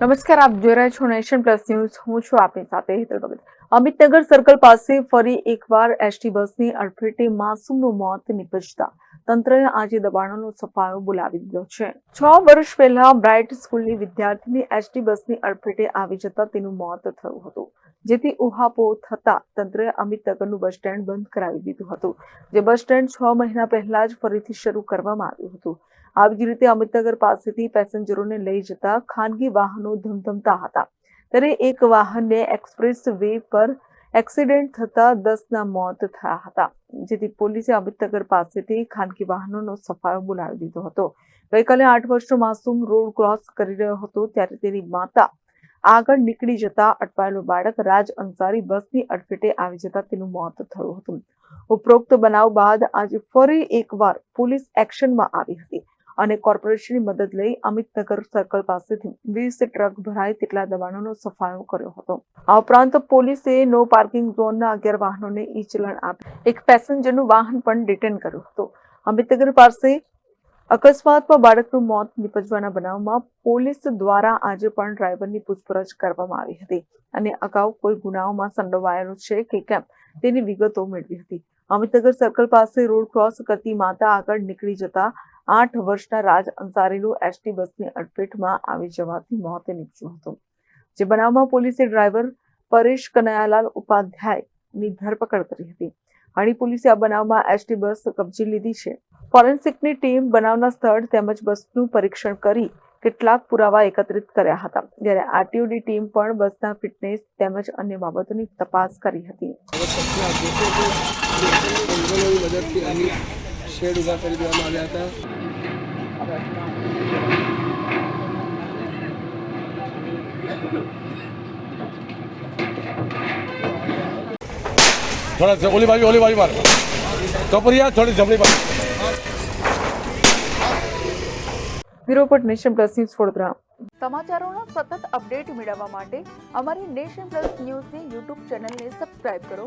નમસ્કાર, આપ જોઈ રહ્યા છો નેશન પ્લસ ન્યૂઝ. હું છું આપની સાથે હેતલ ભગત. અમિતનગર સર્કલ પાસે ફરી એકવાર એસટી બસની અડફેટે માસૂમનું મોત નીપજતા તંત્રએ આજે દબાણોનો સફાયો બોલાવી દીધો છે. છ વર્ષ પહેલા બ્રાઇટ સ્કૂલની વિદ્યાર્થીની એસટી બસની અડફેટે આવી જતા તેનું મોત થયું હતું. જેથી ઉહાપો થતા તંત્રએ અમિતનગરનું બસ સ્ટેન્ડ બંધ કરાવી દીધું હતું. જે બસ સ્ટેન્ડ છ મહિના પહેલા જ ફરીથી શરૂ કરવામાં આવ્યું હતું. આવી જ રીતે અમિતનગર પાસેથી પેસેન્જરોને લઈ જતા ખાનગી વાહનો ધમધમતા હતા. ત્યારે એક વાહનને એક્સપ્રેસ વે પર એક્સિડન્ટ થતા દસના મોત થયા હતા, જેથી પોલીસે અમિતનગર પાસેથી ખાનગી વાહનોનો સફાયો બોલાવી દીધો હતો. ગઈકાલે આઠ વર્ષનો માસૂમ રોડ ક્રોસ કરી રહ્યો હતો, ત્યારે તેની માતા આગળ નીકળી જતા અટવાયેલો બાળક રાજ અંસારી બસની અડફેટે આવી જતા તેનું મોત થયું હતું. ઉપરોક્ત બનાવ બાદ આજે ફરી એકવાર પોલીસ એક્શનમાં આવી હતી. અને કોર્પોરેશનની મદદ લઈ અમિતનગર સર્કલ પાસેથી વીસ ટ્રક ભરાય તેટલા દબાણોનો સફાયો કર્યો હતો. આ ઉપરાંત પોલીસે નો પાર્કિંગ ઝોનના અગિયાર વાહનોને ઈ આપી એક પેસેન્જરનું વાહન પણ ડિટેન કર્યું હતું. અમિતનગર પાસે અકસ્માતમાં બાળકનું મોત નિપજવાના બનાવમાં પોલીસ દ્વારા આજે પણ ડ્રાઈવરની પૂછપરછ કરવામાં આવી હતી. અને અગાઉ કોઈ ગુનાઓમાં સંડોવાયેલો છે કે કેમ તેની વિગતો મેળવી હતી. અમિતનગર સર્કલ પાસે રોડ ક્રોસ કરતી માતા આગળ નીકળી જતા આઠ વર્ષના રાજ અંસારીનું એસટી બસની અડફેટમાં આવી જવાથી મોત નીપજ્યું હતું. જે બનાવમાં પોલીસે ડ્રાઈવર પરેશ કનૈયાલાલ ઉપાધ્યાયની ધરપકડ કરી હતી. હણી પોલીસે આ બનાવમાં એસટી બસ કબજે લીધી છે. ફોરેન્સિકની ટીમ બનાવના સ્થળ તેમજ બસનું પરીક્ષણ કરી કેટલાક પુરાવા એકત્રિત કર્યા હતા. જ્યારે આરટીઓની ટીમ પણ બસના ફિટનેસ તેમજ અન્ય બાબતોની તપાસ કરી હતી. શેડ ઊભા કરી દેવામાં આવ્યા હતા. થોડા ઓલી બાજુ ઓલી બાજુ માર. કપરિયા થોડી જમણી બાજુ. Bureau nation plus news Vadodara. સમાચારોનો સતત અપડેટ મેળવવા માટે અમારી નેશન પ્લસ ન્યૂઝની યુટ્યુબ ચેનલને સબસ્ક્રાઇબ કરો.